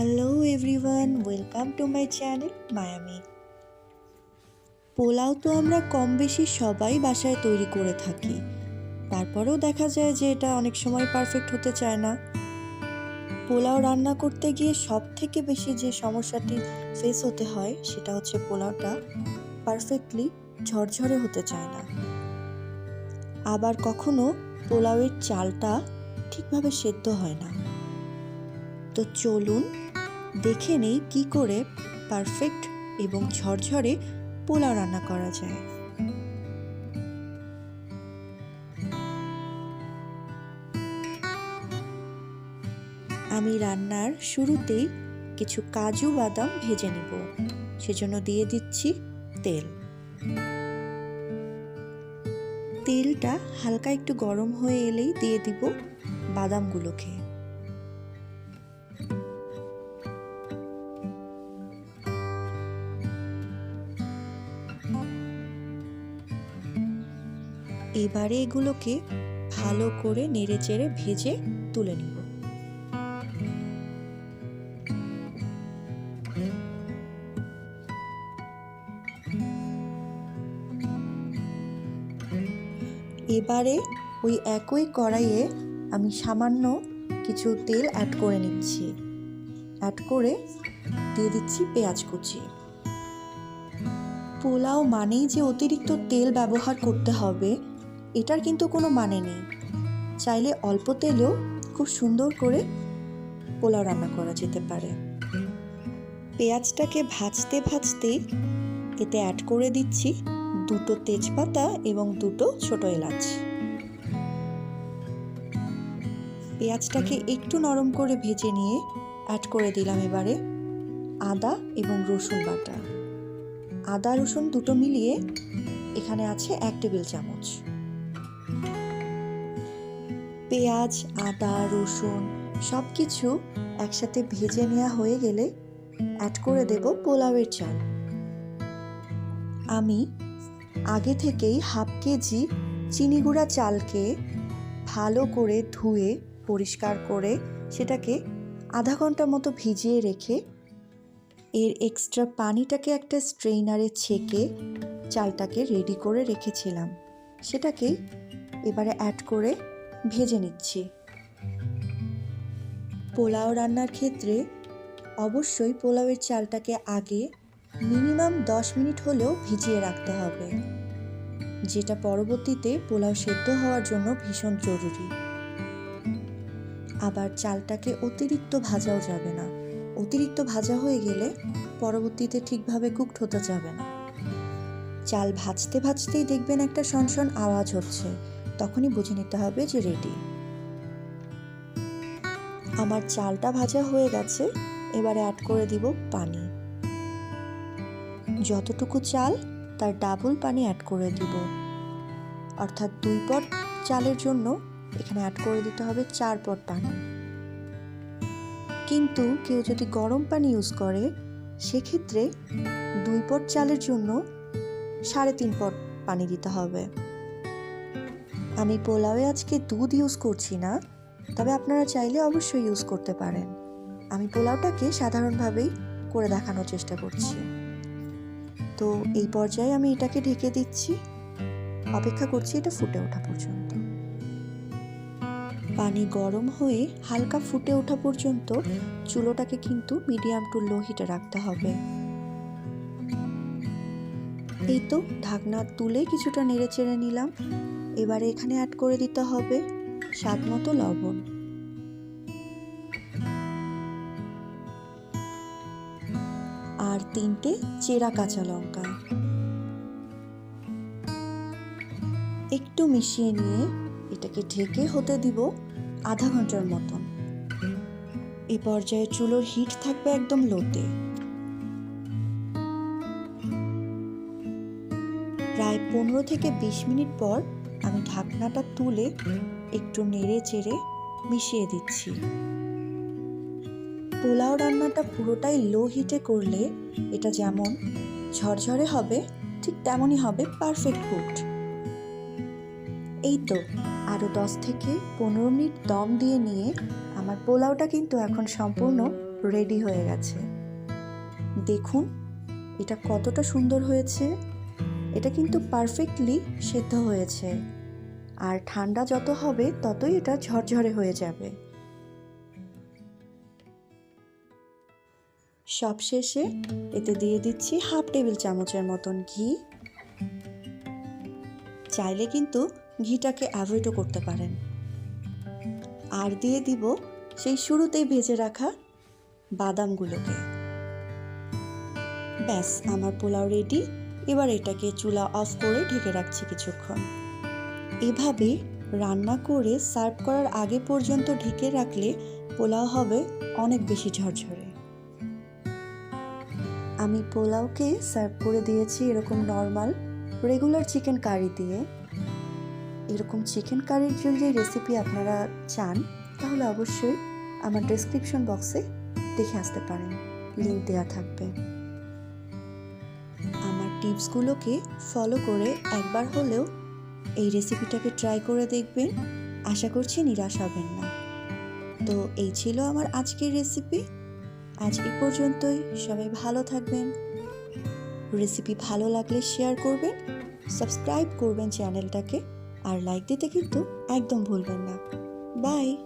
Hello everyone welcome to my channel Miami pulao তো আমরা কম বেশি সবাই বাসায় তৈরি করে থাকি। তারপরেও দেখা যায় যে এটা অনেক সময় পারফেক্ট হতে চায় না। পোলাও রান্না করতে গিয়ে সব থেকে বেশি যে সমস্যাটি ফেস হতে হয়, সেটা হচ্ছে পোলাওটা পারফেক্টলি ঝরঝরে হতে চায় না। আবার কখনো পোলাওয়ের চালটা ঠিকভাবে সেদ্ধ হয় না। তো চলুন দেখে নেই কি করে পারফেক্ট এবং ঝরঝরে পোলাও রান্না করা যায়। আমি রান্নার শুরুতেই কিছু কাজু বাদাম ভেজে নিব, সেজন্য দিয়ে দিচ্ছি তেল। তেলটা হালকা একটু গরম হয়ে এলেই দিয়ে দিব বাদামগুলোকে। এবারে এগুলোকে ভালো করে নেড়ে চেড়ে ভেজে তুলে নিব। এবারে ওই একই কড়াইয়ে আমি সামান্য কিছু তেল অ্যাড করে নিচ্ছি। অ্যাড করে দিয়ে দিচ্ছি পেঁয়াজ কুচি। পোলাও মানেই যে অতিরিক্ত তেল ব্যবহার করতে হবে এটার কিন্তু কোনো মানে নেই। চাইলে অল্প তেলেও খুব সুন্দর করে পোলাও রান্না করা যেতে পারে। পেঁয়াজটাকে ভাজতে ভাজতে এতে অ্যাড করে দিচ্ছি দুটো তেজপাতা এবং দুটো ছোট এলাচ। পেঁয়াজটাকে একটু নরম করে ভেজে নিয়ে অ্যাড করে দিলাম এবারে আদা এবং রসুন বাটা। আদা, রসুন দুটো মিলিয়ে এখানে আছে এক টেবিল চামচ। পেঁয়াজ, আদা, রসুন সব কিছু একসাথে ভেজে নেওয়া হয়ে গেলে অ্যাড করে দেব পোলাওয়ের চাল। আমি আগে থেকেই হাফ কেজি চিনি গুঁড়া চালকে ভালো করে ধুয়ে, পরিষ্কার করে সেটাকে আধা ঘণ্টা মতো ভিজিয়ে রেখে এর এক্সট্রা পানিটাকে একটা স্ট্রেইনারে ছেঁকে চালটাকে রেডি করে রেখেছিলাম। সেটাকে এবারে অ্যাড করে ভেজে নিচ্ছি। পোলাও রান্নার ক্ষেত্রে অবশ্যই পোলাওয়ের চালটাকে আগে মিনিমাম দশ মিনিট হলেও ভিজিয়ে রাখতে হবে, যেটা পরবর্তীতে পোলাও সেদ্ধ হওয়ার জন্য ভীষণ জরুরি। আবার চালটাকে অতিরিক্ত ভাজাও যাবে না। অতিরিক্ত ভাজা হয়ে গেলে পরবর্তীতে ঠিকভাবে কুকড হতে যাবে না। চাল ভাজতে ভাজতেই দেখবেন একটা সনসন আওয়াজ হচ্ছে। তখনই বুঝে নিতে হবে যে রেডি আমার চালটা ভাজা হয়ে গেছে, এবারে অ্যাড করে দিব পানি। যতটুকু চাল, তার ডাবল পানি অ্যাড করে দিব। অর্থাৎ দুই পট চালের জন্য এখানে অ্যাড করে দিতে হবে চার পট পানি। কিন্তু কেউ যদি গরম পানি ইউজ করে, সেক্ষেত্রে দুই পট চালের জন্য সাড়ে তিন পট পানি দিতে হবে। আমি পোলাওয়ে আজকে দুধ ইউজ করছি না, তবে আপনারা চাইলে অবশ্যই ইউজ করতে পারেন। আমি পোলাওটাকে সাধারণভাবেই করে দেখানোর চেষ্টা করছি। তো এই পর্যায়ে আমি এটাকে ঢেকে দিচ্ছি। অপেক্ষা করছি এটা ফুটে ওঠা পর্যন্ত। পানি গরম হয়ে হালকা ফুটে ওঠা পর্যন্ত চুলোটাকে কিন্তু মিডিয়াম টু লো হিটে রাখতে হবে। এই তো ঢাকনা তুলে কিছুটা নেড়ে চেড়ে নিলাম। এবারে এখানে অ্যাড করে দিতে হবে স্বাদ মতো লবণ। আর তিনটে চেরা কাঁচা লঙ্কা। একটু মিশিয়ে নিয়ে এটাকে ঢেকে হতে দিব আধা ঘণ্টার মতন। এ পর্যায়ে চুলোর হিট থাকবে একদম লোতে। প্রায় পনেরো থেকে বিশ মিনিট পর ঢাকনাটা তুলে একটু নেড়ে চেড়ে মিশিয়ে দিচ্ছি। পোলাও রান্নাটা পুরোটাই লো হিটে করলে এটা যেমন ঝরঝরে হবে, ঠিক তেমনই হবে পারফেক্ট কুকড এই তো আরও দশ থেকে পনেরো মিনিট দম দিয়ে নিয়ে আমার পোলাওটা কিন্তু এখন সম্পূর্ণ রেডি হয়ে গেছে। দেখুন, এটা কতটা সুন্দর হয়েছে। এটা কিন্তু পারফেক্টলি সেদ্ধ হয়েছে। আর ঠান্ডা যত হবে, ততই এটা ঝরঝরে হয়ে যাবে। সবশেষে এতে দিয়ে দিচ্ছি হাফ টেবিল চামচের মতন ঘি। চাইলে কিন্তু ঘিটাকে অ্যাভয়েডও করতে পারেন। আর দিয়ে দিব সেই শুরুতেই ভেজে রাখা বাদামগুলোকে। ব্যাস, আমার পোলাও রেডি এবার এটাকে চুলা অফ করে ঢেকে রাখছি কিছুক্ষণ। এভাবে রান্না করে সার্ভ করার আগে পর্যন্ত ঢেকে রাখলে পোলাও হবে অনেক বেশি ঝরঝরে। আমি পোলাওকে সার্ভ করে দিয়েছি এরকম নর্মাল, রেগুলার চিকেন কারি দিয়ে। এরকম চিকেন কারির জন্য যদি রেসিপি আপনারা চান, তাহলে অবশ্যই আমার ডেসক্রিপশন বক্সে দেখে আসতে পারেন। লিঙ্ক দেওয়া থাকবে। আমার টিপসগুলোকে ফলো করে একবার হলেও এই রেসিপিটাকে ট্রাই করে দেখবেন। আশা করছি নিরাশ হবেন না। তো এই ছিল আমার আজকের রেসিপি আজ এ পর্যন্তই। সবাই ভালো থাকবেন। রেসিপি ভালো লাগলে শেয়ার করবেন সাবস্ক্রাইব করবেন চ্যানেলটাকে। আর লাইক দিতে কিন্তু একদম ভুলবেন না। বাই